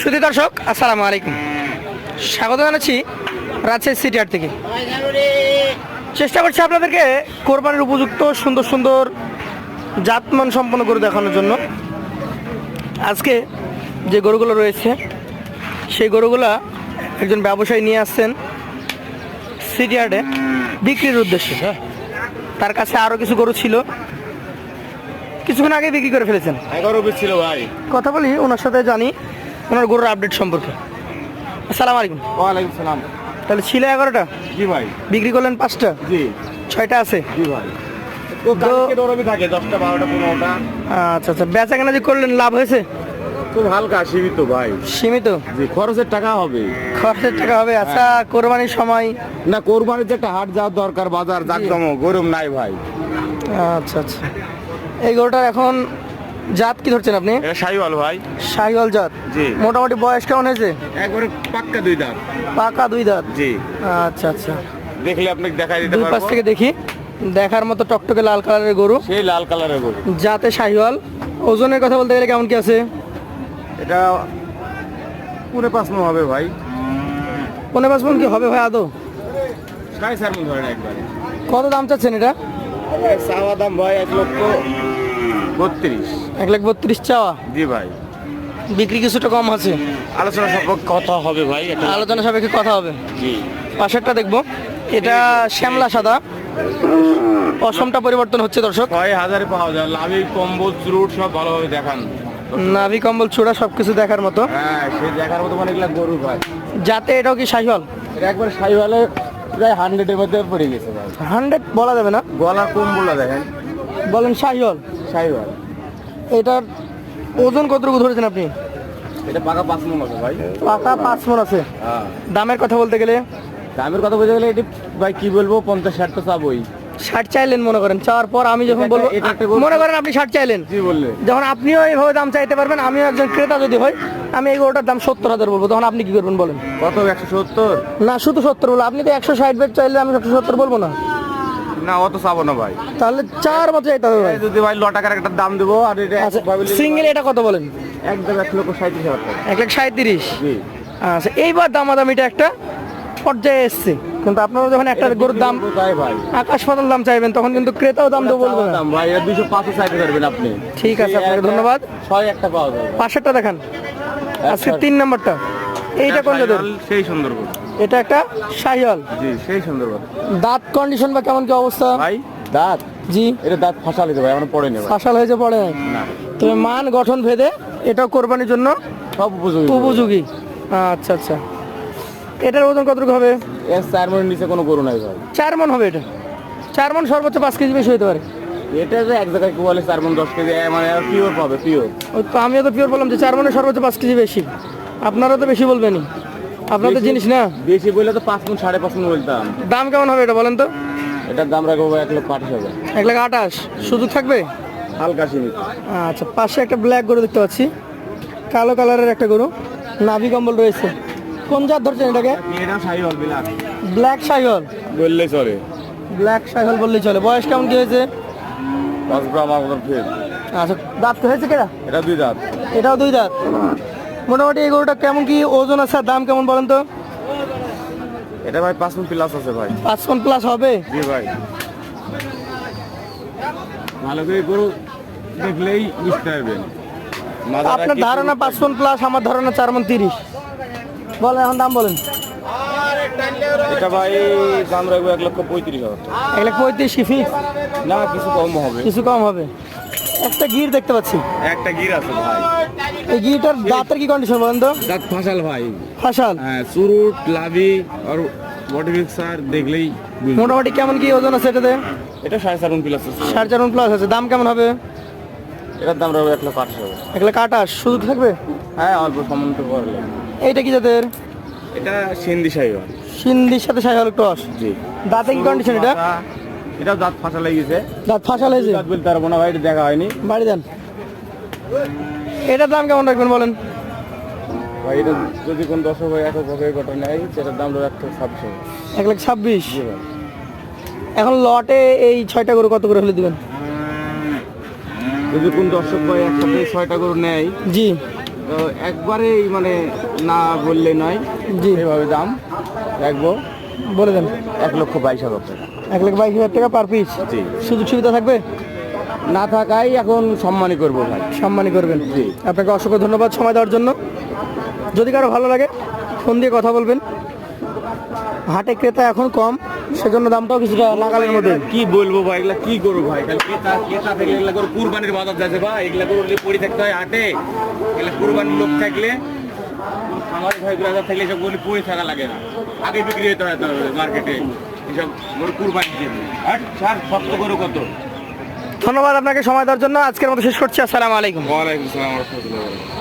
সুধী দর্শক আসসালামু আলাইকুম। স্বাগত জানাচ্ছি রাজশাহী সিটি হাট থেকে। চেষ্টা করছি আপনাদেরকে কোরবানির উপযুক্ত সুন্দর সুন্দর জাতমান সম্পন্ন গরু দেখানোর জন্য। আজকে যে গরুগুলো রয়েছে সেই গরুগুলা একজন ব্যবসায়ী নিয়ে আসছেন সিটি হাটে বিক্রির উদ্দেশ্যে। তার কাছে আরও কিছু গরু ছিল। কিছুক্ষণ আগে বিক্রি করে ফেলেছেন। ছিল ভাই। কথা বলি ওনার সাথে জানি ওনার গরুর আপডেট সম্পর্কে। আসসালামু আলাইকুম। ওয়ালাইকুম সালাম। তাহলে ছিল এগারোটা? জি ভাই। বিক্রি করলেন পাঁচটা? জি। ছয়টা আছে? জি ভাই। থাকে দশটা বারোটা পনেরোটা। আচ্ছা আচ্ছা। বেচা কেনা যে করলেন লাভ হয়েছে? খুব হালকা সীমিত ভাই। সীমিত? জি খরচের টাকা হবে। খরচের টাকা হবে আচ্ছা কোরবানির সময়? না কোরবানির যে একটা হাট যাওয়ার দরকার বাজার গরম নাই ভাই। আচ্ছা আচ্ছা। এই গরুটার এখন জাত কি ধরছেন আপনি? এটা সাইওয়াল ভাই। শাহিওয়াল জাত। জি। মোটামুটি বয়স কেমন হয়েছে? একবারে পাক্কা দুই দাঁত। পাকা দুই দাঁত? জি। আচ্ছা আচ্ছা। দেখলে আপনাকে দেখাই দিতে দুই পাশ পারব। থেকে দেখি। দেখার মতো টকটকে লাল কালারের গরু। সেই লাল কালারের গরু। জাতে শাহিওয়াল। ওজনের কথা বলতে গেলে কেমন কি আছে? এটা পুরো পাঁচ মন হবে ভাই। পনেরো পাঁচ মন কি হবে ভাই আদৌ? সাড়ে চার মন ধরেন একবারে। কত দাম চাচ্ছেন এটা? এর চাওয়া দাম ভাই এক লক্ষ বত্রিশ। এক লাখ বত্রিশ চাওয়া? জি ভাই। বিক্রি কিছুটা কম আছে? আলোচনা সম্পর্কে কথা হবে ভাই এটা আলোচনা সাপেক্ষে কথা হবে। জি। পাশেরটা দেখব। এটা শ্যামলা সাদা। অসমটা পরিবর্তন হচ্ছে দর্শক। ছয় হাজারে পাওয়া যায়। লাভি কম্বল চুরুট সব ভালোভাবে দেখান। নাভি কম্বল চূড়া সব কিছু দেখার মতো। হ্যাঁ সে দেখার মতো মানে এগুলা গরু ভাই। যাতে এটাও কি শাহিওয়াল? এটা একবার সাইওয়ালে প্রায় হান্ড্রেডের মধ্যে পড়ে গেছে ভাই। হান্ড্রেড বলা যাবে না। গলা কম্বলটা দেখেন। বলেন শাহিওয়াল। এটার ওজন কতটুকু ধরেছেন আপনি? এটা পাকা পাঁচ মন আছে ভাই। পাকা পাঁচ মন আছে। হ্যাঁ। দামের কথা বলতে গেলে? দামের কথা বলতে গেলে এটি ভাই কি বলব পঞ্চাশ ষাট তো চাবই। ষাট চাইলেন মনে করেন চাওয়ার পর আমি যখন বলব মনে করেন আপনি ষাট চাইলেন। যখন আপনিও এইভাবে দাম চাইতে পারবেন আমিও একজন ক্রেতা যদি হই আমি এই গরুটার দাম সত্তর হাজার বলব। তখন আপনি কি করবেন বলেন? কত একশো সত্তর? না শুধু সত্তর বলব। আপনি তো একশো ষাট বেড চাইলে আমি একশো সত্তর বলব না। না অত চাবো না ভাই। তাহলে চার মতো হবে ভাই। যদি ভাই ল টাকার একটা দাম দেবো আর এটা আচ্ছা সিঙ্গেল এটা কত বলেন? একদম এক লক্ষ সাঁত্রিশ হাজার টাকা। এক লাখ সাঁত্রিশ আচ্ছা এইবার দামাদামিটা একটা পর্যায়ে এসছে। কিন্তু আপনারা যখন একটা গরুর দাম আকাশ পাতাল দাম চাইবেন তখন কিন্তু ক্রেতাও দাম দেবো বলবে না। দাম ভাই এটা দুশো পাঁচশো চাইতে পারবেন আপনি। ঠিক আছে, আপনাকে ধন্যবাদ। ছয় একটা পাওয়া যাবে। পাশেরটা দেখান। আজকে তিন নাম্বারটা। এইটা কোন জাতের? সেই সুন্দর। এটা একটা শাহিওয়াল। জি সেই সুন্দর দাঁত কন্ডিশন বা কেমন কি অবস্থা? ভাই দাঁত? জি। এটা দাঁত ফাঁসা লিতে ভাই এখন পড়ে নেবে ফাঁসাল হয়েছে পড়ে নাই? না। তবে মান গঠন ভেদে এটাও কোরবানির জন্য সব উপযোগী। উপযোগী। আচ্ছা আচ্ছা। এটার ওজন কতটুকু হবে? এর চার মনের নিচে কোনো গরু নাই ভাই। চার মন হবে এটা? চার মন সর্বোচ্চ পাঁচ কেজি বেশি হতে পারে। এটা যে এক জায়গায় কি বলে চার মন দশ কেজি মানে পিওর পাবে পিওর ওই তো আমিও তো পিওর বললাম যে চার মনে সর্বোচ্চ পাঁচ কেজি বেশি। আপনারা তো বেশি বলবেনই। আপনাদের জিনিস না? বেশি বললে তো পাঁচ মন সাড়ে পাঁচ মন বলতাম। দাম কেমন হবে এটা বলেন তো? এটার দাম রাখব এক লক্ষ আঠাশ হাজার। এক লাখ আঠাশ। সুযোগ থাকবে? হালকা সীমিত আচ্ছা পাশে একটা ব্ল্যাক গরু দেখতে পাচ্ছি। কালো কালারের একটা গরু। নাভি কম্বল রয়েছে। কোন জাত ধরছেন এটাকে? ব্ল্যাক সাইহল বললেই চলে। ব্ল্যাক সাইহল বললেই চলে। বয়স কেমন কি হয়েছে? আচ্ছা দাঁত হয়েছে কেনা এটা দুই দাঁত। এটাও দুই দাঁত? মোটামুটি এই গরুটা কেমন কি ওজন আছে দাম কেমন বলেন তো? এটা ভাই পাঁচ মন প্লাস আছে ভাই। পাঁচ মন প্লাস হবে? জি ভাই। ভালো করে গরু দেখলেই বুঝতে পারবেন। আপনার ধারণা পাঁচ মন প্লাস আমার ধারণা চার মন তিরিশ। বলেন এখন দাম বলেন। এটা ভাই দাম রাখব এক লক্ষ পঁয়ত্রিশ হাজার এক লাখ পঁয়ত্রিশ কি ফিক্স না কিছু কম হবে। কিছু কম হবে। একটা গির দেখতে পাচ্ছি। একটা গির আছে ভাই। এই গিরটার দাঁতের কি কন্ডিশন বলেন তো দাঁত ফাঁসাল ভাই। ফাঁসাল? হ্যাঁ চুরুট লাভি আর বডি মিক্সার দেখলেই মোটামুটি কেমন কি ওজন আছে এটাতে? এটা সাড়ে চার প্লাস আছে। সাড়ে চার প্লাস আছে। দাম কেমন হবে? এটার দাম রাখব এক লক্ষ আঠাশ। হাজার এক লাখ আঠাশ। শুধু থাকবে? হ্যাঁ অল্প সম্মান তো করলে। এইটা কি জাতের? এটা সিন্ধি সাইওয়াল। সিন্ধির সাথে সাইহল ক্রস জি। দাঁতে কি কন্ডিশন এটা? এটাও দাঁত ফাঁসা লেগেছে দাঁত ফাঁসাল হয়েছে? দাঁত বলতে পারব না ভাই এটা দেখা হয়নি। বাড়ি দেন। এটার দাম কেমন রাখবেন বলেন? ভাই এটা যদি কোন দর্শক ভাই একক ভাবে ঘটনা নেয় সেটার দাম লক্ষ ছাব্বিশ এক লাখ ছাব্বিশ? এখন লটে এই ছয়টা গরু কত করে হলে দিবেন? যদি কোন দর্শক ভাই একসাথে ছয়টা গরু নেয় জি। তো একবারেই মানে না বললে নয় জি। এভাবে দাম রাখব। বলে দেন। এক লক্ষ বাইশ হাজার টাকা। এক লাখ বাইশ হাজার টাকা পার পিস জি। সুযোগ সুবিধা থাকবে? না থাকাই এখন সম্মানই করব ভাই। সম্মানী করবেন। জি। আপনাকে অসংখ্য ধন্যবাদ সময় দেওয়ার জন্য। যদি কারও ভালো লাগে ফোন দিয়ে কথা বলবেন। হাটে ক্রেতা এখন কম সেজন্য দামটাও কিছুটা লাগালের মধ্যে। কি বলব ভাই এগুলা কি করব ভাই? খালি ক্রেতা ক্রেতা থাকলে এগুলা করে কুরবানির বাজার যাচ্ছে ভাই। এগুলা করে পড়ে থাকতে হয় হাটে। এগুলা কুরবানির লোক থাকলে আমার ভাই ব্রাদার থাকলে সব বলি পড়ে থাকা লাগে না। আগে বিক্রি হতে হয় মার্কেটে এসব মোর কুরবানি দিয়ে হাট সার শক্ত করে কত? ধন্যবাদ আপনাকে সময় দেওয়ার জন্য। আজকের মতো শেষ করছি। আসসালামু আলাইকুম। ওয়ালাইকুম আসসালাম